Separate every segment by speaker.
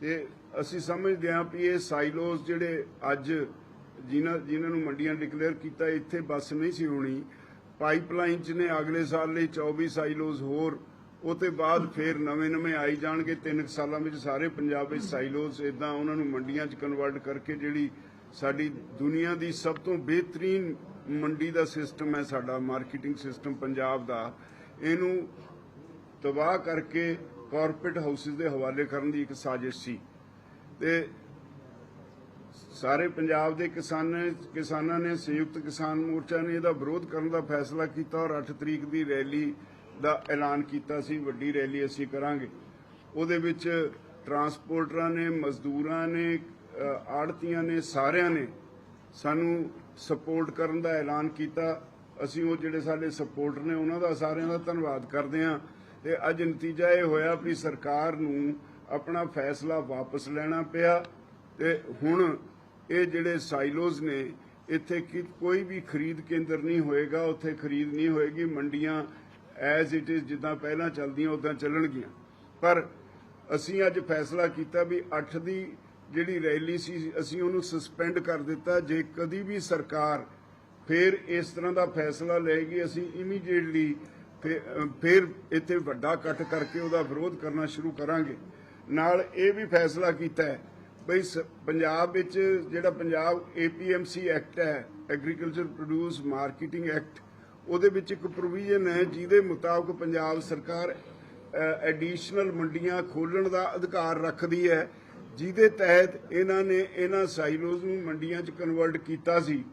Speaker 1: ਤੇ ਅਸੀਂ ਸਮਝਦੇ ਹਾਂ ਵੀ ਇਹ ਸਾਈਲੋਸ ਜਿਹੜੇ ਅੱਜ ਜਿਨ੍ਹਾਂ ਜਿਨ੍ਹਾਂ ਨੂੰ ਮੰਡੀਆਂ ਡਿਕਲੇਅਰ ਕੀਤਾ, ਇੱਥੇ ਬੱਸ ਨਹੀਂ ਸੀ ਹੋਣੀ। ਪਾਈਪਲਾਈਨ ਚ ਨੇ ਅਗਲੇ ਸਾਲ ਲਈ 24 ਸਾਈਲੋਸ ਹੋਰ ਉਹ ਤੇ ਬਾਅਦ ਫੇਰ ਨਵੇਂ-ਨਵੇਂ ਆਈ ਜਾਣਗੇ। ਤਿੰਨ ਕੁ ਸਾਲਾਂ ਵਿੱਚ ਸਾਰੇ ਪੰਜਾਬ ਵਿੱਚ ਸਾਈਲੋਸ ਇਦਾਂ ਉਹਨਾਂ ਨੂੰ ਮੰਡੀਆਂ 'ਚ ਕਨਵਰਟ ਕਰਕੇ ਜਿਹੜੀ ਸਾਡੀ ਦੁਨੀਆ ਦੀ ਸਭ ਤੋਂ ਬਿਹਤਰੀਨ ਮੰਡੀ ਦਾ ਸਿਸਟਮ ਹੈ ਸਾਡਾ ਮਾਰਕੀਟਿੰਗ ਸਿਸਟਮ ਪੰਜਾਬ ਦਾ। ਇਹਨੂੰ ਤਬਾਹ ਕਰਕੇ ਕਾਰਪੋਰੇਟ ਹਾਊਸਿਸ ਦੇ ਹਵਾਲੇ ਕਰਨ ਦੀ ਇੱਕ ਸਾਜ਼ਿਸ਼ ਸੀ। ਤੇ ਸਾਰੇ ਪੰਜਾਬ ਦੇ ਕਿਸਾਨ, ਕਿਸਾਨਾਂ ਨੇ, ਸੰਯੁਕਤ ਕਿਸਾਨ ਮੋਰਚਾ ਨੇ ਇਹਦਾ ਵਿਰੋਧ ਕਰਨ ਦਾ ਫੈਸਲਾ ਕੀਤਾ ਔਰ 8 ਤਰੀਕ ਦੀ ਰੈਲੀ ਦਾ ਐਲਾਨ ਕੀਤਾ ਸੀ। ਵੱਡੀ ਰੈਲੀ ਅਸੀਂ ਕਰਾਂਗੇ। ਉਹਦੇ ਵਿੱਚ ਟਰਾਂਸਪੋਰਟਰਾਂ ਨੇ, ਮਜ਼ਦੂਰਾਂ ਨੇ ਆੜਤੀਆਂ ਨੇ, ਸਾਰਿਆਂ ਨੇ ਸਾਨੂੰ ਸਪੋਰਟ ਕਰਨ ਦਾ ਐਲਾਨ ਕੀਤਾ। ਅਸੀਂ ਉਹ ਜਿਹੜੇ ਸਾਡੇ ਸਪੋਰਟਰ ਨੇ, ਉਹਨਾਂ ਦਾ ਸਾਰਿਆਂ ਦਾ ਧੰਨਵਾਦ ਕਰਦੇ ਹਾਂ। ਤੇ ਅੱਜ ਨਤੀਜਾ ਇਹ ਹੋਇਆ ਵੀ ਸਰਕਾਰ ਨੂੰ ਆਪਣਾ ਫੈਸਲਾ ਵਾਪਸ ਲੈਣਾ ਪਿਆ ਤੇ ਹੁਣ ਇਹ ਜਿਹੜੇ ਸਾਈਲੋਜ਼ ਨੇ, ਇੱਥੇ ਕੋਈ ਵੀ ਖਰੀਦ ਕੇਂਦਰ ਨਹੀਂ ਹੋਏਗਾ, ਉੱਥੇ ਖਰੀਦ ਨਹੀਂ ਹੋਏਗੀ, ਮੰਡੀਆਂ ਐਜ਼ ਇਟ ਇਜ਼ ਜਿੱਦਾਂ ਪਹਿਲਾਂ ਚੱਲਦੀਆਂ, ਉਦਾਂ ਚੱਲਣਗੀਆਂ। ਪਰ ਅਸੀਂ ਅੱਜ ਫੈਸਲਾ ਕੀਤਾ ਵੀ 8 ਦੀ ਜਿਹੜੀ ਰੈਲੀ ਸੀ, ਅਸੀਂ ਉਹਨੂੰ ਸਸਪੈਂਡ ਕਰ ਦਿੱਤਾ। ਜੇ ਕਦੀ ਵੀ ਸਰਕਾਰ ਫਿਰ ਇਸ ਤਰ੍ਹਾਂ ਦਾ ਫੈਸਲਾ ਲਏਗੀ, ਅਸੀਂ ਇਮੀਡੀਏਟਲੀ ਫਿਰ ਇੱਥੇ ਵੱਡਾ ਇਕੱਠ ਕਰਕੇ ਉਹਦਾ ਵਿਰੋਧ ਕਰਨਾ ਸ਼ੁਰੂ ਕਰਾਂਗੇ। ਨਾਲ ਇਹ ਵੀ ਫੈਸਲਾ ਕੀਤਾ ਹੈ, ਬਈ ਸ- ਪੰਜਾਬ ਵਿੱਚ ਜਿਹੜਾ ਪੰਜਾਬ APMC ਐਕਟ ਹੈ ਐਗਰੀਕਲਚਰ ਪ੍ਰੋਡਿਊਸ ਮਾਰਕੀਟਿੰਗ ਐਕਟ ਉਹਦੇ ਵਿੱਚ ਇੱਕ ਪ੍ਰੋਵੀਜ਼ਨ ਹੈ ਜਿਹਦੇ ਮੁਤਾਬਕ ਪੰਜਾਬ ਸਰਕਾਰ ਐਡੀਸ਼ਨਲ ਮੰਡੀਆਂ ਖੋਲਣ ਦਾ ਅਧਿਕਾਰ ਰੱਖਦੀ ਹੈ, ਜਿਹਦੇ ਤਹਿਤ ਇਹਨਾਂ ਨੇ ਇਹਨਾਂ ਸਾਈਲੋਜ਼ ਨੂੰ ਮੰਡੀਆਂ 'ਚ ਕਨਵਰਟ ਕੀਤਾ ਸੀ।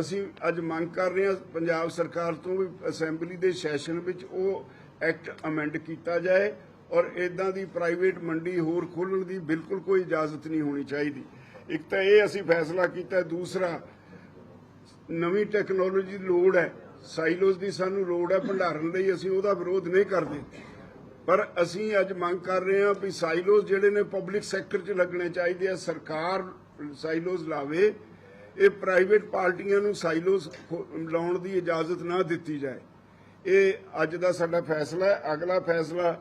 Speaker 1: ਅਸੀਂ ਅੱਜ ਮੰਗ ਕਰ ਰਹੇ ਹਾਂ ਪੰਜਾਬ ਸਰਕਾਰ ਤੋਂ ਵੀ ਅਸੈਂਬਲੀ ਦੇ ਸੈਸ਼ਨ ਵਿੱਚ ਉਹ ਐਕਟ ਅਮੈਂਡ ਕੀਤਾ ਜਾਏ ਔਰ ਇਦਾਂ ਦੀ ਪ੍ਰਾਈਵੇਟ ਮੰਡੀ ਹੋਰ ਖੋਲਣ ਦੀ ਬਿਲਕੁਲ ਕੋਈ ਇਜਾਜ਼ਤ ਨਹੀਂ ਹੋਣੀ ਚਾਹੀਦੀ। ਇੱਕ ਤਾਂ ਇਹ ਅਸੀਂ ਫੈਸਲਾ ਕੀਤਾ, ਦੂਸਰਾ ਨਵੀਂ ਟੈਕਨੋਲੋਜੀ ਦੀ ਲੋੜ ਹੈ ਸਾਈਲੋਜ਼ ਦੀ ਸਾਨੂੰ ਲੋੜ ਹੈ, ਭੰਡਾਰਨ ਲਈ ਅਸੀਂ ਉਹਦਾ ਵਿਰੋਧ ਨਹੀਂ ਕਰਦੇ। ਪਰ ਅਸੀਂ ਅੱਜ ਮੰਗ ਕਰ ਰਹੇ ਹਾਂ ਵੀ ਸਾਈਲੋਜ਼ ਜਿਹੜੇ ਨੇ ਪਬਲਿਕ ਸੈਕਟਰ 'ਚ ਲੱਗਣੇ ਚਾਹੀਦੇ ਆ, ਸਰਕਾਰ ਸਾਈਲੋਜ਼ ਲਾਵੇ ਇਹ ਪ੍ਰਾਈਵੇਟ ਪਾਰਟੀਆਂ ਨੂੰ ਸਾਈਲੋਜ਼ ਲਾਉਣ ਦੀ ਇਜਾਜ਼ਤ ਨਾ ਦਿੱਤੀ ਜਾਏ। ਇਹ ਅੱਜ ਦਾ ਸਾਡਾ ਫੈਸਲਾ ਹੈ। ਅਗਲਾ ਫੈਸਲਾ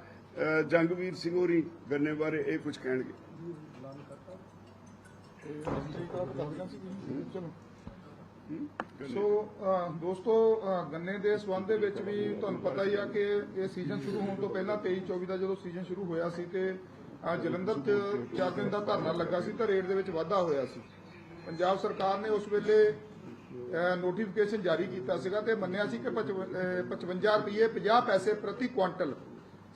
Speaker 1: ਜੰਗਵੀਰ ਸਿੰਘ ਹੋਰੀ ਗੰਨੇ ਬਾਰੇ ਇਹ ਕੁਝ ਕਹਿਣਗੇ।
Speaker 2: ਸੋ ਦੋਸਤੋ ਗੰਨੇ ਦੇ ਸਬੰਧ ਦੇ ਵਿੱਚ ਵੀ ਤੁਹਾਨੂੰ ਪਤਾ ਹੀ ਆ ਕਿ ਇਹ ਸੀਜ਼ਨ ਸ਼ੁਰੂ ਹੋਣ ਤੋਂ ਪਹਿਲਾਂ 23 24 ਦਾ ਜਦੋਂ ਸੀਜ਼ਨ ਸ਼ੁਰੂ ਹੋਇਆ ਸੀ ਤੇ ਜਲੰਧਰ 'ਚ ਚਾਰ ਦਿਨ ਦਾ ਧਰਨਾ ਲੱਗਾ ਸੀ, ਤਾਂ ਰੇਟ ਦੇ ਵਿੱਚ ਵਾਧਾ ਹੋਇਆ ਸੀ। ਪੰਜਾਬ ਸਰਕਾਰ ਨੇ ਉਸ ਵੇਲੇ ਨੋਟੀਫਿਕੇਸ਼ਨ ਜਾਰੀ ਕੀਤਾ ਸੀਗਾ ਤੇ ਮੰਨਿਆ ਸੀ ਕਿ 55 ਰੁਪਏ 50 ਪੈਸੇ ਪ੍ਰਤੀ ਕੁਆਂਟਲ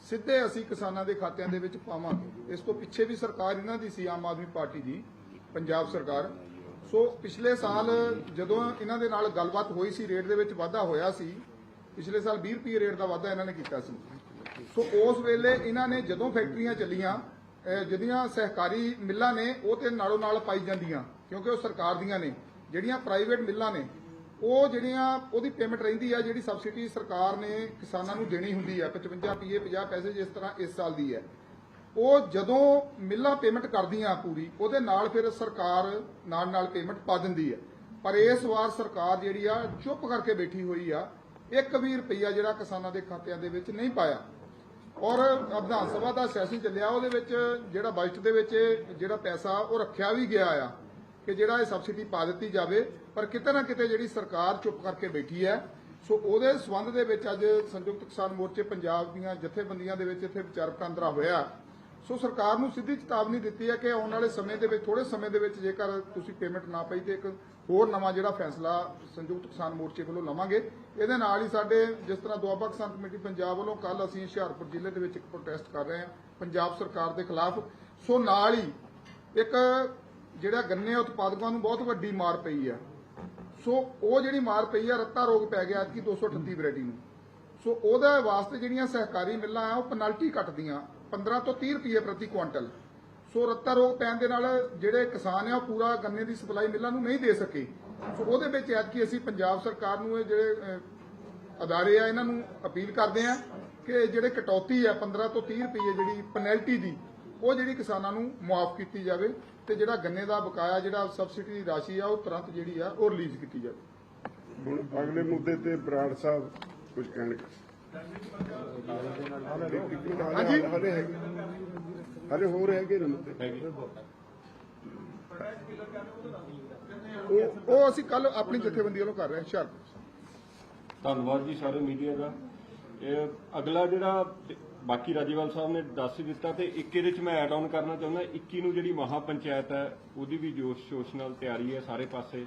Speaker 2: ਸਿੱਧੇ ਅਸੀਂ ਕਿਸਾਨਾਂ ਦੇ ਖਾਤਿਆਂ ਦੇ ਵਿੱਚ ਪਾਵਾਂਗੇ। ਇਸ ਤੋਂ ਪਿੱਛੇ ਵੀ ਸਰਕਾਰ ਇਹਨਾਂ ਦੀ ਸੀ, ਆਮ ਆਦਮੀ ਪਾਰਟੀ ਦੀ, ਪੰਜਾਬ ਸਰਕਾਰ। ਸੋ ਪਿਛਲੇ ਸਾਲ ਜਦੋਂ ਇਹਨਾਂ ਦੇ ਨਾਲ ਗੱਲਬਾਤ ਹੋਈ ਸੀ, ਰੇਟ ਦੇ ਵਿੱਚ ਵਾਧਾ ਹੋਇਆ ਸੀ, ਪਿਛਲੇ ਸਾਲ 20 ਰੁਪਏ ਰੇਟ ਦਾ ਵਾਧਾ ਇਹਨਾਂ ਨੇ ਕੀਤਾ ਸੀ। ਸੋ ਉਸ ਵੇਲੇ ਇਹਨਾਂ ਨੇ ਜਦੋਂ ਫੈਕਟਰੀਆਂ ਚੱਲੀਆਂ ਜਿਹੜੀਆਂ ਸਹਿਕਾਰੀ ਮਿੱਲਾਂ ਨੇ, ਉਹ ਤੇ ਨਾਲੋਂ ਨਾਲ ਪਾਈ ਜਾਂਦੀਆਂ। ਕਿਉਂਕਿ ਉਹ ਸਰਕਾਰ ਦੀਆਂ ਨੇ, ਜਿਹੜੀਆਂ ਪ੍ਰਾਈਵੇਟ ਮਿੱਲਾਂ ਨੇ, ਉਹ ਜਿਹੜੀਆਂ ਉਹਦੀ ਪੇਮੈਂਟ ਰਹਿੰਦੀ ਆ, ਜਿਹੜੀ ਸਬਸਿਡੀ ਸਰਕਾਰ ਨੇ ਕਿਸਾਨਾਂ ਨੂੰ ਦੇਣੀ ਹੁੰਦੀ ਆ 55 ਪੀਏ 50 ਪੈਸੇ ਜਿਸ ਤਰ੍ਹਾਂ ਇਸ ਸਾਲ ਦੀ ਹੈ। ਉਹ ਜਦੋਂ ਮਿੱਲਾਂ ਪੇਮੈਂਟ ਕਰਦੀਆਂ ਪੂਰੀ, ਉਹਦੇ ਨਾਲ ਫਿਰ ਸਰਕਾਰ ਨਾਲ ਨਾਲ ਪੇਮੈਂਟ ਪਾ ਦਿੰਦੀ ਹੈ। ਪਰ ਇਸ ਵਾਰ ਸਰਕਾਰ ਜਿਹੜੀ ਆ, ਚੁੱਪ ਕਰਕੇ ਬੈਠੀ ਹੋਈ ਆ 1 ਵੀ ਰੁਪਈਆ ਜਿਹੜਾ ਕਿਸਾਨਾਂ ਦੇ ਖਾਤਿਆਂ ਦੇ ਵਿੱਚ ਨਹੀਂ ਪਾਇਆ। ਔਰ ਵਿਧਾਨ ਸਭਾ ਦਾ ਸੈਸ਼ਨ ਚੱਲਿਆ, ਉਹਦੇ ਵਿੱਚ ਜਿਹੜਾ ਬਜਟ ਦੇ ਵਿੱਚ ਜਿਹੜਾ ਪੈਸਾ, ਉਹ ਰੱਖਿਆ ਵੀ ਗਿਆ ਆ। ਕਿ ਜਿਹੜਾ ਇਹ ਸਬਸਿਡੀ ਪਾ ਦਿੱਤੀ ਜਾਵੇ, ਪਰ ਕਿਤੇ ਨਾ ਕਿਤੇ ਜਿਹੜੀ ਸਰਕਾਰ ਚੁੱਪ ਕਰਕੇ ਬੈਠੀ ਹੈ। ਸੋ ਉਹਦੇ ਸਬੰਧ ਦੇ ਵਿੱਚ ਅੱਜ ਸੰਯੁਕਤ ਕਿਸਾਨ ਮੋਰਚੇ ਪੰਜਾਬ ਦੀਆਂ ਜਥੇਬੰਦੀਆਂ ਦੇ ਵਿੱਚ ਇੱਥੇ ਵਿਚਾਰ ਵਟਾਂਦਰਾ ਹੋਇਆ। ਸੋ ਸਰਕਾਰ ਨੂੰ ਸਿੱਧੀ ਚੇਤਾਵਨੀ ਦਿੱਤੀ ਹੈ ਕਿ ਆਉਣ ਵਾਲੇ ਸਮੇਂ ਦੇ ਵਿੱਚ ਥੋੜੇ ਸਮੇਂ ਦੇ ਵਿੱਚ ਜੇਕਰ ਤੁਸੀਂ ਪੇਮੈਂਟ ਨਾ ਪਈ ਤੇ ਇੱਕ ਹੋਰ ਨਵਾਂ ਜਿਹੜਾ ਫੈਸਲਾ ਸੰਯੁਕਤ ਕਿਸਾਨ ਮੋਰਚੇ ਵੱਲੋਂ ਲਵਾਂਗੇ। ਇਹਦੇ ਨਾਲ ਹੀ ਸਾਡੇ ਜਿਸ ਤਰ੍ਹਾਂ ਦੁਆਬਾ ਕਿਸਾਨ ਕਮੇਟੀ ਪੰਜਾਬ ਵੱਲੋਂ ਕੱਲ ਅਸੀਂ ਹੁਸ਼ਿਆਰਪੁਰ ਜ਼ਿਲ੍ਹੇ ਦੇ ਵਿੱਚ ਇੱਕ ਪ੍ਰੋਟੈਸਟ ਕਰ ਰਹੇ ਹਾਂ, ਪੰਜਾਬ ਸਰਕਾਰ ਦੇ ਖਿਲਾਫ। ਸੋ ਨਾਲ ਹੀ ਇੱਕ ਜਿਹੜਾ ਗੰਨੇ ਉਤਪਾਦਕਾਂ ਨੂੰ ਬਹੁਤ ਵੱਡੀ ਮਾਰ ਪਈ ਆ। ਸੋ ਉਹ ਜਿਹੜੀ ਮਾਰ ਪਈ ਆ, ਰੱਤਾ ਰੋਗ ਪੈ ਗਿਆ ਕਿ 238 ਵੈਰਾਈਟੀ ਨੂੰ। ਸੋ ਉਹਦੇ ਵਾਸਤੇ ਜਿਹੜੀਆਂ ਸਹਿਕਾਰੀ ਮਿੱਲਾਂ ਆ, ਉਹ ਪੈਨਲਟੀ ਕੱਟਦੀਆਂ 15 ਤੋਂ 30 ਰੁਪਏ ਪ੍ਰਤੀ ਕੁਆਂਟਲ। ਸੋ ਰੱਤਾ ਰੋਗ ਪੈਣ ਦੇ ਨਾਲ ਜਿਹੜੇ ਕਿਸਾਨ ਆ, ਉਹ ਪੂਰਾ ਗੰਨੇ ਦੀ ਸਪਲਾਈ ਮਿੱਲਾਂ ਨੂੰ ਨਹੀਂ ਦੇ ਸਕੇ। ਸੋ ਉਹਦੇ ਵਿੱਚ ਐਤਕੀ ਅਸੀਂ ਪੰਜਾਬ ਸਰਕਾਰ ਨੂੰ ਇਹ ਜਿਹੜੇ ਅਦਾਰੇ ਆ, ਇਹਨਾਂ ਨੂੰ ਅਪੀਲ ਕਰਦੇ ਆ ਕਿ ਜਿਹੜੇ ਕਟੌਤੀ ਆ 15 ਤੋਂ 30 ਰੁਪਏ ਜਿਹੜੀ ਪੈਨਲਟੀ ਦੀ, ਉਹ ਜਿਹੜੀ ਕਿਸਾਨਾਂ ਨੂੰ ਮੁਆਫ ਕੀਤੀ ਜਾਵੇ। ਤੇ ਜਿਹੜਾ ਗੰਨੇ ਦਾ ਬਕਾਇਆ ਜਿਹੜਾ ਸਬਸਿਡੀ ਦੀ ਰਾਸ਼ੀ ਆ ਉਹ ਤੁਰੰਤ ਜਿਹੜੀ ਆ ਉਹ ਰਿਲੀਜ਼ ਕੀਤੀ ਜਾਵੇ।
Speaker 1: ਹੁਣ ਅਗਲੇ ਮੁੱਦੇ ਤੇ ਬਰਾੜ ਸਾਹਿਬ ਕੁਝ ਕਹਿਣਗੇ।
Speaker 2: ਹਾਂਜੀ।
Speaker 1: ਹਲੇ ਹੈਗੇ। ਹਲੇ ਹੋਰ ਹੈਗੇ ਨੇ ਮੁੱਦੇ।
Speaker 2: ਉਹ ਉਹ ਅਸੀਂ ਕੱਲ ਆਪਣੀ ਜਥੇਬੰਦੀ ਵੱਲੋਂ ਕਰ ਰਹੇ ਹਾਂ ਹੁਸ਼ਿਆਰਪੁਰ।
Speaker 3: ਧੰਨਵਾਦ ਜੀ ਸਾਰੇ ਮੀਡੀਆ ਦਾ। ਇਹ ਅਗਲਾ ਜਿਹੜਾ ਬਾਕੀ ਰਾਜੀਵਾਲ ਸਾਹਿਬ ਨੇ ਦੱਸ ਹੀ ਦਿੱਤਾ ਤੇ ਇੱਕ ਇਹਦੇ ਚ ਮੈਂ ਐਡ ਆਨ ਕਰਨਾ ਚਾਹੁੰਦਾ 21 ਨੂੰ ਜਿਹੜੀ ਮਹਾ ਪੰਚਾਇਤ ਹੈ ਉਹਦੀ ਵੀ ਜੋਸ਼ ਸ਼ੋਸ਼ ਨਾਲ ਤਿਆਰੀ ਹੈ ਸਾਰੇ ਪਾਸੇ।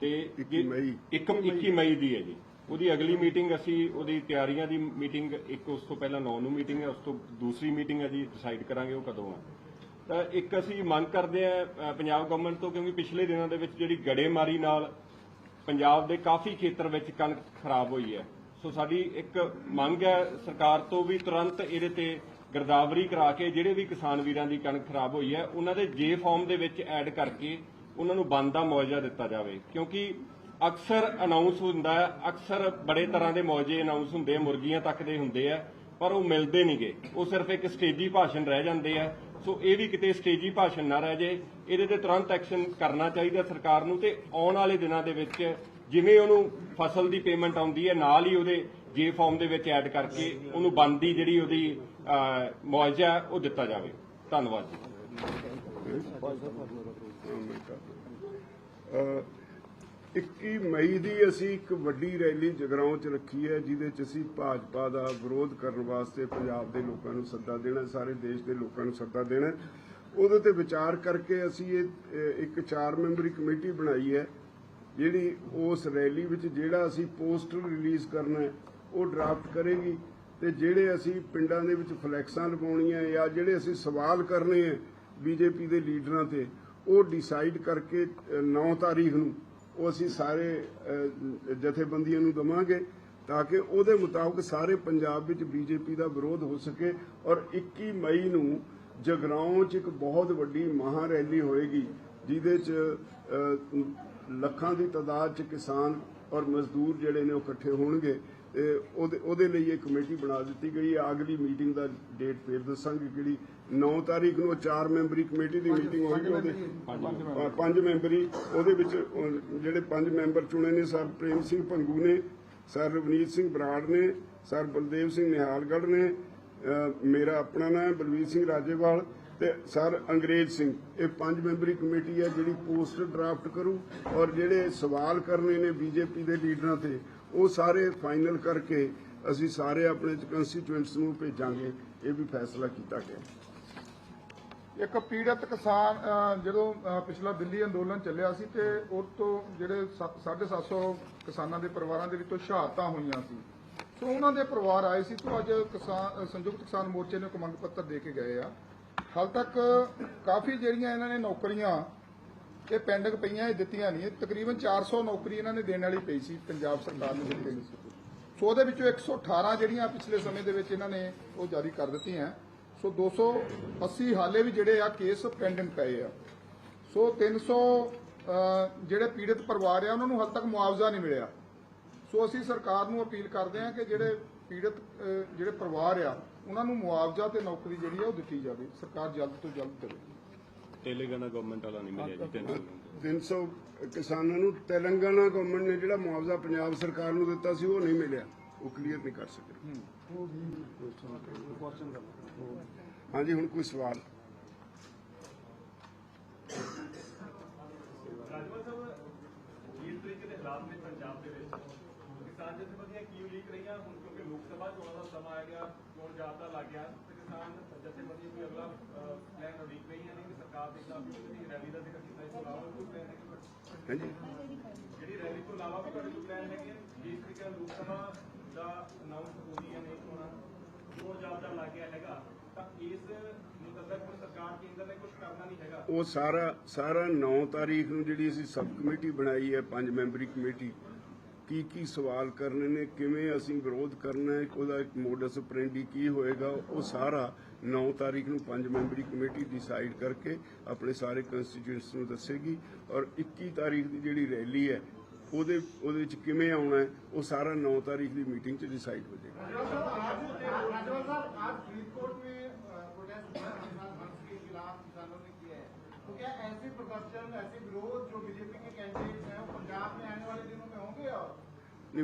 Speaker 3: ਤੇ
Speaker 1: 21 ਮਈ।
Speaker 3: ਇੱਕ 21 ਮਈ। ਦੀ ਹੈ ਜੀ। ਉਹਦੀ ਅਗਲੀ ਮੀਟਿੰਗ ਅਸੀਂ ਉਹਦੀ ਤਿਆਰੀਆਂ ਦੀ ਮੀਟਿੰਗ ਇੱਕ ਉਸ ਤੋਂ ਪਹਿਲਾਂ 9 ਨੂੰ ਮੀਟਿੰਗ ਹੈ ਉਸ ਤੋਂ ਦੂਸਰੀ ਮੀਟਿੰਗ ਹੈ ਜੀ ਡਿਸਾਈਡ ਕਰਾਂਗੇ ਉਹ ਕਦੋਂ ਹੈ ਤਾਂ ਇੱਕ ਅਸੀਂ ਮੰਗ ਕਰਦੇ ਆ ਪੰਜਾਬ ਗਵਰਨਮੈਂਟ ਤੋਂ ਕਿਉਂਕਿ ਪਿਛਲੇ ਦਿਨਾਂ ਦੇ ਵਿੱਚ ਜਿਹੜੀ ਗੜੇਮਾਰੀ ਨਾਲ ਪੰਜਾਬ ਦੇ ਕਾਫੀ ਖੇਤਰ ਵਿੱਚ ਕਣਕ ਖਰਾਬ ਹੋਈ ਹੈ। ਸੋ ਸਾਡੀ ਇੱਕ ਮੰਗ ਹੈ ਸਰਕਾਰ ਤੋਂ ਵੀ ਤੁਰੰਤ ਇਹਦੇ ਤੇ ਗਿਰਦਾਵਰੀ ਕਰਾ ਕੇ ਜਿਹੜੇ ਵੀ ਕਿਸਾਨ ਵੀਰਾਂ ਦੀ ਕਣਕ ਖਰਾਬ ਹੋਈ ਹੈ, ਉਹਨਾਂ ਦੇ ਜੇ ਫਾਰਮ ਦੇ ਵਿੱਚ ਐਡ ਕਰਕੇ ਉਹਨਾਂ ਨੂੰ ਬੰਦ ਦਾ ਮੁਆਵਜ਼ਾ ਦਿੱਤਾ ਜਾਵੇ। ਕਿਉਂਕਿ ਅਕਸਰ ਅਨਾਉਂਸ ਹੁੰਦਾ ਹੈ, ਅਕਸਰ ਬੜੇ ਤਰ੍ਹਾਂ ਦੇ ਮੁਆਵਜ਼ੇ ਅਨਾਉਂਸ ਹੁੰਦੇ ਮੁਰਗੀਆਂ ਤੱਕ ਦੇ ਹੁੰਦੇ ਆ, ਪਰ ਉਹ ਮਿਲਦੇ ਨਹੀਂਗੇ ਉਹ ਸਿਰਫ ਇੱਕ ਸਟੇਜੀ ਭਾਸ਼ਣ ਰਹਿ ਜਾਂਦੇ ਆ। ਸੋ ਇਹ ਵੀ ਕਿਤੇ ਸਟੇਜੀ ਭਾਸ਼ਣ ਨਾ ਰਹਿ ਜੇ ਇਹਦੇ ਤੇ ਤੁਰੰਤ ਐਕਸ਼ਨ ਕਰਨਾ ਚਾਹੀਦਾ ਸਰਕਾਰ ਨੂੰ ਤੇ ਆਉਣ ਵਾਲੇ ਦਿਨਾਂ ਦੇ ਵਿੱਚ ਜਿਵੇਂ ਉਹਨੂੰ ਫਸਲ ਦੀ ਪੇਮੈਂਟ ਆਉਂਦੀ ਹੈ, ਨਾਲ ਹੀ ਉਹਦੇ ਜੇ ਫਾਰਮ ਦੇ ਵਿੱਚ ਐਡ ਕਰਕੇ ਉਹਨੂੰ ਬੰਦੀ ਜਿਹੜੀ ਉਹਦੀ ਮੁਆਵਜ਼ਾ ਉਹ ਦਿੱਤਾ ਜਾਵੇ। ਧੰਨਵਾਦ ਜੀ।
Speaker 1: ਅਹ 21 ਮਈ ਦੀ ਅਸੀਂ ਇੱਕ ਵੱਡੀ ਰੈਲੀ ਜਗਰਾਉਂ 'ਚ ਰੱਖੀ ਹੈ, ਜਿਹਦੇ 'ਚ ਅਸੀਂ ਭਾਜਪਾ ਦਾ ਵਿਰੋਧ ਕਰਨ ਵਾਸਤੇ ਪੰਜਾਬ ਦੇ ਲੋਕਾਂ ਨੂੰ ਸੱਦਾ ਦੇਣਾ, ਸਾਰੇ ਦੇਸ਼ ਦੇ ਲੋਕਾਂ ਨੂੰ ਸੱਦਾ ਦੇਣਾ ਉਹਦੇ ਤੇ ਵਿਚਾਰ ਕਰਕੇ ਅਸੀਂ ਇਹ ਇੱਕ ਚਾਰ ਮੈਂਬਰੀ ਕਮੇਟੀ ਬਣਾਈ ਹੈ। ਜਿਹੜੀ ਉਸ ਰੈਲੀ ਵਿੱਚ ਜਿਹੜਾ ਅਸੀਂ ਪੋਸਟਰ ਰਿਲੀਜ਼ ਕਰਨਾ ਉਹ ਡਰਾਫਟ ਕਰੇਗੀ ਤੇ ਜਿਹੜੇ ਅਸੀਂ ਪਿੰਡਾਂ ਦੇ ਵਿੱਚ ਫਲੈਕਸਾਂ ਲਗਾਉਣੀਆਂ ਜਾਂ ਜਿਹੜੇ ਅਸੀਂ ਸਵਾਲ ਕਰਨੇ ਆ ਬੀਜੇਪੀ ਦੇ ਲੀਡਰਾਂ ਤੇ, ਉਹ ਡਿਸਾਈਡ ਕਰਕੇ 9 ਤਾਰੀਖ ਨੂੰ ਉਹ ਅਸੀਂ ਸਾਰੇ ਜਥੇਬੰਦੀਆਂ ਨੂੰ ਦਵਾਂਗੇ ਤਾਂ ਕਿ ਉਹਦੇ ਮੁਤਾਬਕ ਸਾਰੇ ਪੰਜਾਬ ਵਿੱਚ ਬੀਜੇਪੀ ਦਾ ਵਿਰੋਧ ਹੋ ਸਕੇ ਔਰ 21 ਮਈ ਨੂੰ ਜਗਰਾਉਂ 'ਚ ਇੱਕ ਬਹੁਤ ਵੱਡੀ ਮਹਾ ਰੈਲੀ ਹੋਏਗੀ, ਜਿਹਦੇ 'ਚ ਲੱਖਾਂ ਦੀ ਤਾਦਾਦ 'ਚ ਕਿਸਾਨ ਔਰ ਮਜ਼ਦੂਰ ਜਿਹੜੇ ਨੇ ਉਹ ਇਕੱਠੇ ਹੋਣਗੇ ਤੇ ਉਹਦੇ ਉਹਦੇ ਲਈ ਇਹ ਕਮੇਟੀ ਬਣਾ ਦਿੱਤੀ ਗਈ ਹੈ। ਅਗਲੀ ਮੀਟਿੰਗ ਦਾ ਡੇਟ ਫੇਰ ਦੱਸਾਂਗੇ ਕਿਹੜੀ। 9 ਤਾਰੀਖ ਨੂੰ ਉਹ ਚਾਰ ਮੈਂਬਰੀ ਕਮੇਟੀ ਦੀ ਮੀਟਿੰਗ ਹੋਏਗੀ ਉਹਦੇ। ਪੰਜ ਮੈਂਬਰੀ, ਉਹਦੇ ਵਿੱਚ ਜਿਹੜੇ ਪੰਜ ਮੈਂਬਰ ਚੁਣੇ ਨੇ, ਸਰ ਪ੍ਰੇਮ ਸਿੰਘ ਭੰਗੂ ਨੇ, ਸਰ ਰਵਨੀਤ ਸਿੰਘ ਬਰਾੜ ਨੇ, ਸਰ ਬਲਦੇਵ ਸਿੰਘ ਨਿਹਾਲਗੜ੍ਹ ਨੇ ਮੇਰਾ ਆਪਣਾ ਨਾਮ ਹੈ ਬਲਵੀਰ ਸਿੰਘ ਰਾਜੇਵਾਲ ਤੇ ਸਰ ਅੰਗਰੇਜ਼ ਸਿੰਘ, ਇਹ ਪੰਜ ਮੈਂਬਰੀ ਕਮੇਟੀ ਹੈ ਜਿਹੜੀ ਪੋਸਟਰ ਡਰਾਫਟ ਕਰੂ ਔਰ ਜਿਹੜੇ ਸਵਾਲ ਕਰਨੇ ਨੇ ਬੀਜੇਪੀ ਦੇ ਲੀਡਰਾਂ ਤੇ, ਉਹ ਸਾਰੇ ਫਾਈਨਲ ਕਰਕੇ ਅਸੀਂ ਸਾਰੇ ਆਪਣੇ ਕੰਸਟੀਚੁਐਂਟਸ ਨੂੰ ਭੇਜਾਂਗੇ। ਇਹ ਵੀ ਫੈਸਲਾ ਕੀਤਾ ਗਿਆ।
Speaker 2: ਇੱਕ ਪੀੜਤ ਕਿਸਾਨ ਜਦੋਂ ਪਿਛਲਾ ਦਿੱਲੀ ਅੰਦੋਲਨ ਚੱਲਿਆ ਸੀ ਤੇ ਉਹ ਤੋਂ ਜਿਹੜੇ 750 ਕਿਸਾਨਾਂ ਦੇ ਪਰਿਵਾਰਾਂ ਦੇ ਵਿੱਚੋਂ ਸ਼ਹਾਦਤਾਂ ਹੋਈਆਂ ਸੀ। ਸੋ ਉਹਨਾਂ ਦੇ ਪਰਿਵਾਰ ਆਏ ਸੀ, ਤੋਂ ਅੱਜ ਕਿਸਾਨ ਸੰਯੁਕਤ ਕਿਸਾਨ ਮੋਰਚੇ ਨੇ ਇੱਕ ਮੰਗ ਪੱਤਰ ਦੇ ਕੇ ਗਏ ਆ। ਹਾਲ ਤੱਕ ਕਾਫੀ ਜਿਹੜੀਆਂ ਇਹਨਾਂ ਨੇ ਨੌਕਰੀਆਂ ਇਹ ਪੈਂਡਿੰਗ ਪਈਆਂ ਇਹ ਦਿੱਤੀਆਂ ਨਹੀਂ। ਤਕਰੀਬਨ 400 ਨੌਕਰੀ ਇਹਨਾਂ ਨੇ ਦੇਣ ਵਾਲੀ ਪਈ ਸੀ ਪੰਜਾਬ ਸਰਕਾਰ ਨੂੰ ਦਿੱਤੀ ਨਹੀਂ ਸੀ। ਸੋ ਉਹਦੇ ਵਿੱਚੋਂ 118 ਜਿਹੜੀਆਂ ਪਿਛਲੇ ਸਮੇਂ ਦੇ ਵਿੱਚ ਇਹਨਾਂ ਨੇ ਉਹ ਜਾਰੀ ਕਰ ਦਿੱਤੀਆਂ। ਸੋ 280 ਹਾਲੇ ਵੀ ਜਿਹੜੇ ਆ ਕੇਸ ਪੈਂਡਿੰਗ ਪਏ ਆ। ਸੋ 300 ਅਹ, ਜਿਹੜੇ ਪੀੜਤ ਪਰਿਵਾਰ ਆ ਉਹਨਾਂ ਨੂੰ ਹਾਲ ਤੱਕ ਮੁਆਵਜ਼ਾ ਨਹੀਂ ਮਿਲਿਆ। ਸੋ ਅਸੀਂ ਸਰਕਾਰ ਨੂੰ ਅਪੀਲ ਕਰਦੇ ਹਾਂ ਕਿ ਜਿਹੜੇ ਪੀੜਤ ਜਿਹੜੇ ਪਰਿਵਾਰ ਆ ਉਹਨਾਂ ਨੂੰ ਮੁਆਵਜ਼ਾ ਤੇ ਨੌਕਰੀ ਜਿਹੜੀ ਆ ਉਹ ਦਿੱਤੀ ਜਾਵੇ। ਸਰਕਾਰ ਜਲਦ ਤੋਂ ਜਲਦ ਦੇਵੇ
Speaker 3: ਤੇਲੰਗਾਨਾ ਗਵਰਨਮੈਂਟ ਵਾਲਾ ਨਹੀਂ ਮਿਲਿਆ ਜੀ ਤਿੰਨ ਸੌ।
Speaker 1: 300 ਕਿਸਾਨਾਂ ਨੂੰ ਤੇਲੰਗਾਨਾ ਗਵਰਨਮੈਂਟ ਨੇ ਜਿਹੜਾ ਮੁਆਵਜ਼ਾ ਪੰਜਾਬ ਸਰਕਾਰ ਨੂੰ ਦਿੱਤਾ ਸੀ ਉਹ ਨਹੀਂ ਮਿਲਿਆ। ਉਹ ਕਲੀਅਰ ਨਹੀਂ ਕਰ ਸਕੇ। ਹਾਂਜੀ ਹੁਣ ਕੋਈ ਸਵਾਲ?
Speaker 4: ਰਾਜਵਾ ਸਾਹਿਬ ਜੀਤ ਤਰੀਕੇ ਦੇ ਹਾਲਾਤ ਨੇ ਪੰਜਾਬ ਦੇ ਵਿੱਚ ਕਿਸਾਨ ਜਥੇਬੰਦੀਆਂ ਕੀ ਉਲੀਕ ਰਹੀਆਂ? ਹੁਣ ਕਿਉਂਕਿ ਲੋਕ ਸਭਾ ਚੋਣਾਂ ਦਾ ਸਮਾਂ ਆ ਗਿਆ ਚੋਣ ਜਾਬਤਾ ਲੱਗ ਗਿਆ ਤੇ ਕਿਸਾਨ ਜਥੇਬੰਦੀਆਂ ਕੋਈ ਅਗਲਾ ਪਲਾਨ ਉਲੀਕ ਰਹੀਆਂ ਨੇ? ਕਿ ਸਰਕਾਰ ਦੇ ਖਿਲਾਫ ਕੋਈ ਰੈਲੀ ਦਾ ਜ਼ਿਕਰ ਕੀਤਾ ਇਸ ਤੋਂ ਇਲਾਵਾ ਕੋਈ ਪਲਾਨ ਹੈ ਕਿ
Speaker 1: ਹਾਂਜੀ।
Speaker 4: ਜਿਹੜੀ ਰੈਲੀ ਤੋਂ ਇਲਾਵਾ ਵੀ ਤੁਹਾਡੇ ਕੋਈ ਪਲਾਨ ਹੈਗੇ ਜਿਸ ਤਰੀਕੇ ਨਾਲ ਲੋਕ ਸਭਾ ਦਾ ਅਨਾਉਂਸ ਹੋ ਗਈ ਹੈ ਨਹੀਂ ਚੋਣਾਂ ਚੋਣ ਜਾਬਤਾ ਲੱਗ ਗਿਆ ਹੈਗਾ ਤਾਂ ਇਸ ਮੁਤਲਕ ਹੁਣ ਸਰਕਾਰ ਕੇਂਦਰ ਨੇ ਕੁਝ ਕਰਨਾ ਨਹੀਂ ਹੈਗਾ।
Speaker 1: ਉਹ ਸਾਰਾ ਸਾਰਾ 9 ਤਾਰੀਖ ਨੂੰ ਜਿਹੜੀ ਅਸੀਂ ਸਬ ਕਮੇਟੀ ਬਣਾਈ ਹੈ ਪੰਜ ਮੈਂਬਰੀ ਕਮੇਟੀ ਕੀ ਕੀ ਸਵਾਲ ਕਰਨੇ ਨੇ ਕਿਵੇਂ ਅਸੀਂ ਵਿਰੋਧ ਕਰਨਾ ਹੈ ਉਹਦਾ ਇੱਕ ਮੋਡਸ ਆਪਰੈਂਡੀ ਕੀ ਹੋਏਗਾ ਉਹ ਸਾਰਾ 9 ਤਾਰੀਖ ਨੂੰ ਪੰਜ ਮੈਂਬਰੀ ਕਮੇਟੀ ਡਿਸਾਈਡ ਕਰਕੇ ਆਪਣੇ ਸਾਰੇ ਕੰਸਟੀਟਿਊਐਂਟਸ ਨੂੰ ਦੱਸੇਗੀ ਔਰ 21 ਤਾਰੀਖ ਦੀ ਜਿਹੜੀ ਰੈਲੀ ਹੈ ਉਹਦੇ ਉਹਦੇ ਵਿੱਚ ਕਿਵੇਂ ਆਉਣਾ ਹੈ ਉਹ ਸਾਰਾ 9 ਤਾਰੀਖ ਦੀ ਮੀਟਿੰਗ 'ਚ ਡਿਸਾਈਡ ਹੋ ਜਾਏਗਾ
Speaker 5: राजवा साहब आज फरीदकोट में अ, प्रोटेस्ट हुआ किसान हंस के खिलाफ किसानों ने किया है तो क्या ऐसे प्रदर्शन ऐसे विरोध जो बीजेपी के कैंडिडेट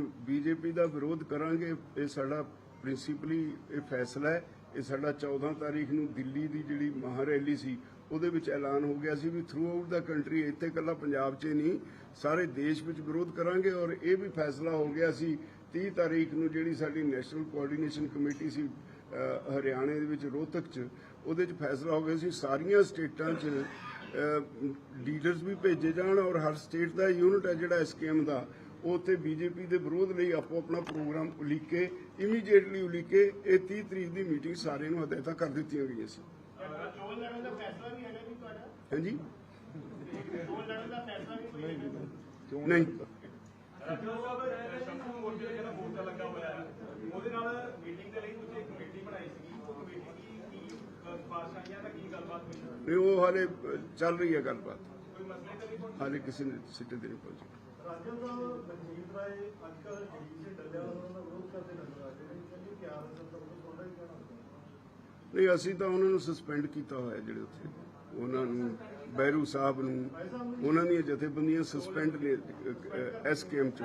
Speaker 1: ਬੀਜੇਪੀ ਦਾ ਵਿਰੋਧ ਕਰਾਂਗੇ, ਇਹ ਸਾਡਾ ਪ੍ਰਿੰਸੀਪਲੀ ਇਹ ਫੈਸਲਾ ਹੈ। ਇਹ ਸਾਡਾ 14 ਤਾਰੀਖ ਨੂੰ ਦਿੱਲੀ ਦੀ ਜਿਹੜੀ ਮਹਾਰੈਲੀ ਸੀ, ਉਹਦੇ ਵਿੱਚ ਐਲਾਨ ਹੋ ਗਿਆ ਸੀ ਵੀ ਥਰੂ ਆਊਟ ਦਾ ਕੰਟਰੀ ਇੱਥੇ ਇਕੱਲਾ ਪੰਜਾਬ 'ਚ ਨਹੀਂ, ਸਾਰੇ ਦੇਸ਼ ਵਿੱਚ ਵਿਰੋਧ ਕਰਾਂਗੇ ਔਰ ਇਹ ਵੀ ਫੈਸਲਾ ਹੋ ਗਿਆ ਸੀ 30 ਤਾਰੀਖ ਨੂੰ ਜਿਹੜੀ ਸਾਡੀ ਨੈਸ਼ਨਲ ਕੋਆਰਡੀਨੇਸ਼ਨ ਕਮੇਟੀ ਸੀ ਹਰਿਆਣੇ ਦੇ ਵਿੱਚ ਰੋਹਤਕ 'ਚ, ਉਹਦੇ 'ਚ ਫੈਸਲਾ ਹੋ ਗਿਆ ਸੀ, ਸਾਰੀਆਂ ਸਟੇਟਾਂ 'ਚ ਲੀਡਰਸ ਵੀ ਭੇਜੇ ਜਾਣ ਔਰ ਹਰ ਸਟੇਟ ਦਾ ਯੂਨਿਟ ਹੈ ਜਿਹੜਾ ਐਸਕੇਐਮ ਦਾ। ਉੱਥੇ ਬੀਜੇਪੀ ਦੇ ਵਿਰੋਧ ਲਈ ਆਪੋ ਆਪਣਾ ਪ੍ਰੋਗਰਾਮ ਉਲੀਕ ਇਮੀਡੀਏਟਲੀ ਉਲੀਕ ਇਹ 30 ਤਰੀਕ ਦੀ ਮੀਟਿੰਗ ਸਾਰਿਆਂ ਨੂੰ ਹਦਾਇਤਾਂ ਕਰ ਦਿੱਤੀਆਂ ਗਈਆਂ ਸੀ।
Speaker 5: ਚੋਣ ਲੜਨ ਦਾ ਫੈਸਲਾ ਵੀ ਹੈਗਾ ਜੀ ਤੁਹਾਡਾ?
Speaker 1: ਹਾਂਜੀ?
Speaker 5: ਚੋਣ ਲੜਨ ਦਾ ਫੈਸਲਾ ਵੀ ਕੋਈ ਹੈਗਾ?
Speaker 1: ਨਹੀਂ।
Speaker 4: ਰਾਜਾ ਸਾਹਿਬ ਸ਼ੰਭੂ ਮੋਰਚੇ ਦਾ ਜਿਹੜਾ ਮੋਰਚਾ ਲੱਗਾ ਹੋਇਆ ਹੈ ਉਹਦੇ ਨਾਲ ਮੀਟਿੰਗ ਦੇ ਲਈ ਤੁਸੀਂ ਇੱਕ ਕਮੇਟੀ ਬਣਾਈ ਸੀ ਉਹ ਕਮੇਟੀ ਦੀ ਕੀ ਅ, ਸਿਫਾਰਿਸ਼ਾਂ ਆਈਆਂ ਤਾਂ ਕੀ ਗੱਲਬਾਤ ਹੋਈ?
Speaker 1: ਨਹੀਂ, ਉਹ ਹਾਲੇ ਚੱਲ ਰਹੀ ਹੈ ਗੱਲਬਾਤ।
Speaker 4: ਕੋਈ ਮਸਲੇ ਤੇ ਨਹੀਂ ਪਹੁੰਚੇ
Speaker 1: ਹਾਲੇ ਕਿਸੇ ਨੇ ਸਿੱਟੇ ਦੇ ਨਹੀਂ ਪਹੁੰਚੀ
Speaker 5: ਰਾਜਨ ਸਾਹਿਬ ਮਨਜੀਤ ਰਾਏ ਅੱਜ ਕੱਲ੍ਹ ਡੀਸੀ ਡੱਲਿਆ ਉਹਨਾਂ ਦਾ ਵਿਰੋਧ ਕਰਦੇ ਨਜ਼ਰ ਆ ਰਹੇ ਨੇ। ਕਿ ਆਰ ਐਸ ਦਾ ਤੁਹਾਡਾ ਹੀ ਕਹਿਣਾ
Speaker 1: ਨਹੀਂ, ਅਸੀਂ ਤਾਂ ਉਹਨਾਂ ਨੂੰ ਸਸਪੈਂਡ ਕੀਤਾ ਹੋਇਆ ਜਿਹੜੇ ਉੱਥੇ। ਉਹਨਾਂ ਨੂੰ ਬੈਰੂ ਸਾਹਿਬ ਨੂੰ, ਉਹਨਾਂ ਦੀਆਂ ਜਥੇਬੰਦੀਆਂ ਸਸਪੈਂਡ ਨੇ ਐਸਕੇਐਮ ਚ।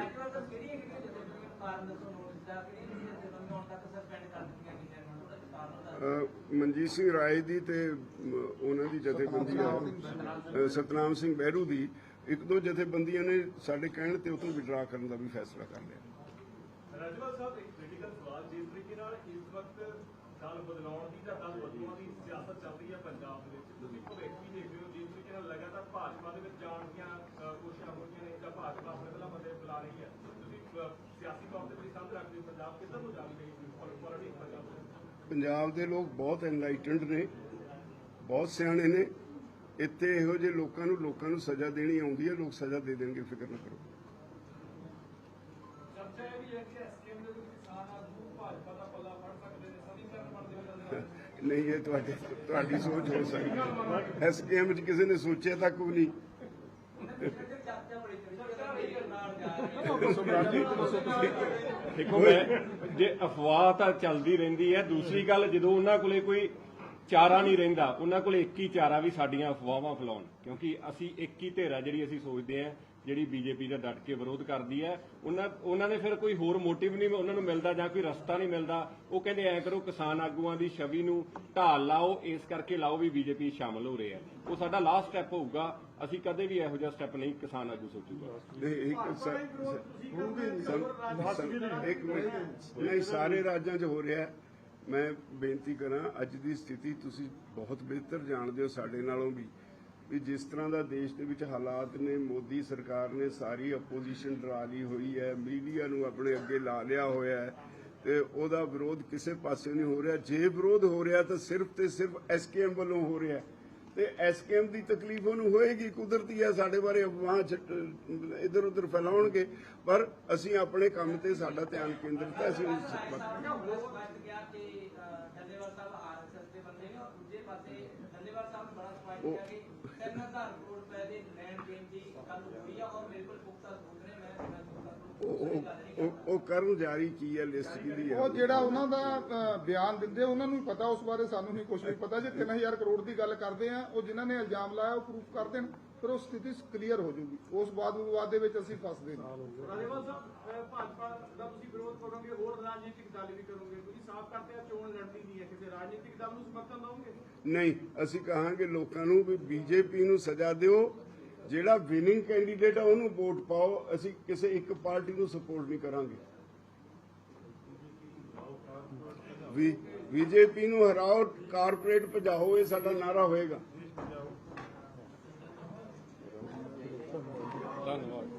Speaker 1: ਮਨਜੀਤ ਸਿੰਘ ਰਾਏ ਦੀ ਤੇ ਉਹਨਾਂ ਦੀ ਜਥੇਬੰਦੀਆਂ ਸਤਨਾਮ ਸਿੰਘ ਬਹਿਰੂ ਦੀ। ਇੱਕ ਦੋ ਜਥੇਬੰਦੀਆਂ ਨੇ ਸਾਡੇ ਕਹਿਣ ਤੇ ਉਹ ਤੋਂ ਵਿਡਰਾ ਕਰਨ ਦਾ ਵੀ ਫੈਸਲਾ ਕਰ ਲਿਆ।
Speaker 4: ਰਾਜਵਾਲ ਸਾਹਿਬ ਇੱਕ ਕ੍ਰਿਟੀਕਲ ਸਵਾਲ ਜਿਸ ਤਰੀਕੇ ਨਾਲ ਇਸ ਵਕਤ ਦਲ ਬਦਲਾਉਣ ਦੀ ਜਾਂ ਦਲ ਬਦਲੂਆਂ ਦੀ ਸਿਆਸਤ ਚੱਲ ਰਹੀ ਹੈ ਪੰਜਾਬ ਦੇ ਵਿੱਚ ਤੁਸੀਂ ਭਵਿੱਖ ਵੀ ਦੇਖਦੇ ਹੋ ਜਿਸ ਤਰੀਕੇ ਨਾਲ ਲਗਾਤਾਰ ਭਾਜਪਾ ਦੇ ਵਿੱਚ ਜਾਣ ਦੀਆਂ ਅ, ਕੋਸ਼ਿਸ਼ਾਂ ਹੋ ਰਹੀਆਂ ਨੇ ਜਾਂ ਭਾਜਪਾ ਆਪਣੇ ਪਹਿਲਾਂ ਬੰਦੇ ਬੁਲਾ ਰਹੀ ਹੈ ਤੁਸੀਂ ਅ, ਸਿਆਸੀ ਤੌਰ ਤੇ ਵੀ ਸਮਝ ਰੱਖਦੇ ਹੋ ਪੰਜਾਬ ਕਿੱਧਰ ਨੂੰ ਜਾਣਗੇ ਪੋਲਿਟਿਕਸ ਪੰਜਾਬ ਦੇ
Speaker 1: ਪੰਜਾਬ ਦੇ ਲੋਕ ਬਹੁਤ ਐਨਲਾਈਟਨਡ ਨੇ ਬਹੁਤ ਸਿਆਣੇ ਨੇ ਇੱਥੇ ਇਹੋ ਜਿਹੇ ਲੋਕਾਂ ਨੂੰ ਲੋਕਾਂ ਨੂੰ ਸਜ਼ਾ ਦੇਣੀ ਆਉਂਦੀ ਹੈ ਲੋਕ ਸਜ਼ਾ ਦੇ ਦੇਣਗੇ ਫਿਕਰ ਨਾ ਕਰੋ।
Speaker 4: ਵਿੱਚ
Speaker 1: ਨਹੀਂ ਇਹ ਤੁਹਾਡੀ ਤੁਹਾਡੀ ਸੋਚ ਹੋ ਸਕਦੀ ਹੈ। ਐਸਕੇਐਮ ਚ ਕਿਸੇ ਨੇ ਸੋਚਿਆ ਤੱਕ ਵੀ ਨਹੀਂ।
Speaker 3: ਦੇਖੋ ਮੈਂ ਜੇ ਅਫਵਾਹ ਤਾਂ ਚੱਲਦੀ ਰਹਿੰਦੀ ਹੈ ਦੂਸਰੀ ਗੱਲ ਜਦੋਂ ਉਹਨਾਂ ਕੋਲੇ ਕੋਈ ਚਾਰਾ ਨਹੀਂ ਰਹਿੰਦਾ। ਉਹਨਾਂ ਕੋਲੇ ਇੱਕ ਹੀ ਚਾਰਾ ਵੀ ਸਾਡੀਆਂ ਅਫਵਾਹਾਂ ਫੈਲਾਉਣ। ਕਿਉਂਕਿ ਅਸੀਂ ਇੱਕ ਹੀ ਧਿਰ ਜਿਹੜੀ ਅਸੀਂ ਸੋਚਦੇ ਆ ਜਿਹੜੀ ਬੀਜੇਪੀ ਦਾ ਡਟ ਕੇ ਵਿਰੋਧ ਕਰਦੀ ਹੈ ਉਹਨਾਂ ਉਹਨਾਂ ਨੇ ਫਿਰ ਕੋਈ ਹੋਰ ਮੋਟਿਵ ਨਹੀਂ ਉਹਨਾਂ ਨੂੰ ਮਿਲਦਾ ਜਾਂ ਕੋਈ ਰਸਤਾ ਨਹੀਂ ਮਿਲਦਾ। ਉਹ ਕਹਿੰਦੇ ਐ ਕਰੋ ਕਿਸਾਨ ਆਗੂਆਂ ਦੀ ਛਵੀ ਨੂੰ ਢਾਲ ਲਾਓ ਇਸ ਕਰਕੇ ਲਾਓ ਵੀ ਬੀਜੇਪੀ ਸ਼ਾਮਲ ਹੋ ਰਹੇ ਆ। ਉਹ ਸਾਡਾ ਲਾਸਟ ਸਟੈਪ ਹੋਊਗਾ। ਅਸੀਂ ਕਦੇ ਵੀ ਇਹੋ ਜਿਹਾ ਸਟੈਪ ਨਹੀਂ ਕਿਸਾਨ ਆਗੂ ਸੋਚੂਗਾ।
Speaker 1: ਇੱਕ ਸਾਰੇ ਰਾਜਾਂ 'ਚ ਹੋ ਰਿਹਾ। ਹੈ। ਮੈਂ ਬੇਨਤੀ ਕਰਾਂ, ਅੱਜ ਦੀ ਸਥਿਤੀ ਤੁਸੀਂ ਬਹੁਤ ਬਿਹਤਰ ਜਾਣਦੇ ਹੋ ਸਾਡੇ ਨਾਲੋਂ ਵੀ ਵੀ ਜਿਸ ਤਰ੍ਹਾਂ ਦਾ ਦੇਸ਼ ਦੇ ਵਿੱਚ ਹਾਲਾਤ ਨੇ, ਮੋਦੀ ਸਰਕਾਰ ਨੇ ਸਾਰੀ ਆਪੋਜੀਸ਼ਨ ਡਰਾ ਲਈ ਹੋਈ ਹੈ ਮੀਡੀਆ ਨੂੰ ਆਪਣੇ ਅੱਗੇ ਲਾ ਲਿਆ ਹੋਇਆ ਹੈ, ਤੇ ਉਹਦਾ ਵਿਰੋਧ ਕਿਸੇ ਪਾਸੇ ਨਹੀਂ ਹੋ ਰਿਹਾ। ਜੇ ਵਿਰੋਧ ਹੋ ਰਿਹਾ ਤਾਂ ਸਿਰਫ ਤੇ ਸਿਰਫ ਐਸਕੇਐਮ ਵੱਲੋਂ ਹੋ ਰਿਹਾ ਤੇ ਐਸਕੇਐਮ ਦੀ ਤਕਲੀਫ ਉਹਨੂੰ ਹੋਏਗੀ ਕੁਦਰਤੀ ਹੈ ਸਾਡੇ ਬਾਰੇ ਅਫਵਾਹ ਇਧਰ ਉਧਰ ਫੈਲਾਉਣਗੇ ਪਰ ਅਸੀਂ ਆਪਣੇ ਕੰਮ ਤੇ ਸਾਡਾ ਧਿਆਨ ਕੇਂਦਰਿਤ ਹੈ ਅਸੀਂ ਉਸ ਵਕਤ
Speaker 6: ਗਿਆ ਕਿ ਡੱਲੇਵਾਲ ਸਾਹਿਬ ਆਰਐਸਐਸ ਦੇ ਬੰਦੇ ਨੇ ਔਰ ਦੂਜੇ ਪਾਸੇ ਡੱਲੇਵਾਲ ਸਾਹਿਬ ਨੇ ਬੜਾ ਸਪਸ਼ਟ ਕਿਹਾ ਕਿ 3000 ਕਰੋੜ ਰੁਪਏ ਦੇ ਲੈਣ ਦੇਣ ਦੀ ਗੱਲ ਹੋਈ ਆ ਔਰ ਮੇਰੇ ਕੋਲ ਪੁਖਤਾ ਸਬੂਤ ਨੇ ਮੈਂ ਮੈਂ
Speaker 1: ਉਹ ਉਹ- ਕਰਨ ਜਾਰੀ ਕੀ ਹੈ ਲਿਸਟ ਕਿਹਦੀ ਹੈ?
Speaker 2: ਉਹ ਜਿਹੜਾ ਉਹਨਾਂ ਦਾ ਅ, ਬਿਆਨ ਦਿੰਦੇ ਉਹਨਾਂ ਨੂੰ ਹੀ ਪਤਾ ਉਸ ਬਾਰੇ ਸਾਨੂੰ ਨਹੀਂ ਕੁਝ ਵੀ ਪਤਾ। ਜੇ 3000 ਕਰੋੜ ਦੀ ਗੱਲ ਕਰਦੇ ਆ ਉਹ ਜਿਨ੍ਹਾਂ ਨੇ ਇਲਜ਼ਾਮ ਲਾਇਆ ਉਹ ਪ੍ਰੂਫ ਕਰ ਦੇਣ ਫਿਰ ਉਹ ਸਥਿਤੀ ਕਲੀਅਰ ਹੋ ਜਾਊਗੀ। ਉਸ ਬਾਅਦ ਵਿਵਾਦ ਦੇ ਵਿੱਚ ਅਸੀਂ ਫਸਦੇ ਨਹੀਂ
Speaker 4: ਰਾਜੇਵਾਲ ਸਾਹਿਬ ਅਹ ਭਾਜਪਾ ਦਾ ਤੁਸੀਂ ਵਿਰੋਧ ਕਰੋਗੇ ਹੋਰ ਰਾਜਨੀਤਿਕ ਦਲ ਵੀ ਕਰੋਗੇ। ਤੁਸੀਂ ਸਾਫ਼ ਕਰਦੇ ਆ ਚੋਣ ਲੜਨੀ ਨਹੀਂ ਹੈ ਕਿਸੇ ਰਾਜਨੀਤਿਕ ਦਲ ਨੂੰ ਸਮਰਥਨ ਦਓਗੇ
Speaker 1: ਨਹੀਂ ਅਸੀਂ ਕਹਾਂਗੇ ਲੋਕਾਂ ਨੂੰ ਵੀ ਬੀਜੇਪੀ ਨੂੰ ਸਜ਼ਾ ਦਿਓ ਜਿਹੜਾ ਵਿਨਿੰਗ ਕੈਂਡੀਡੇਟ ਆ, ਉਹਨੂੰ ਵੋਟ ਪਾਓ, ਅਸੀਂ ਕਿਸੇ ਇੱਕ ਪਾਰਟੀ ਨੂੰ ਸਪੋਰਟ ਨਹੀਂ ਕਰਾਂਗੇ। ਵੀ ਬੀਜੇਪੀ ਨੂੰ ਹਰਾਓ ਕਾਰਪੋਰੇਟ ਭਜਾਓ, ਇਹ ਸਾਡਾ ਨਾਰਾ ਹੋਏਗਾ।
Speaker 3: ਧੰਨਵਾਦ।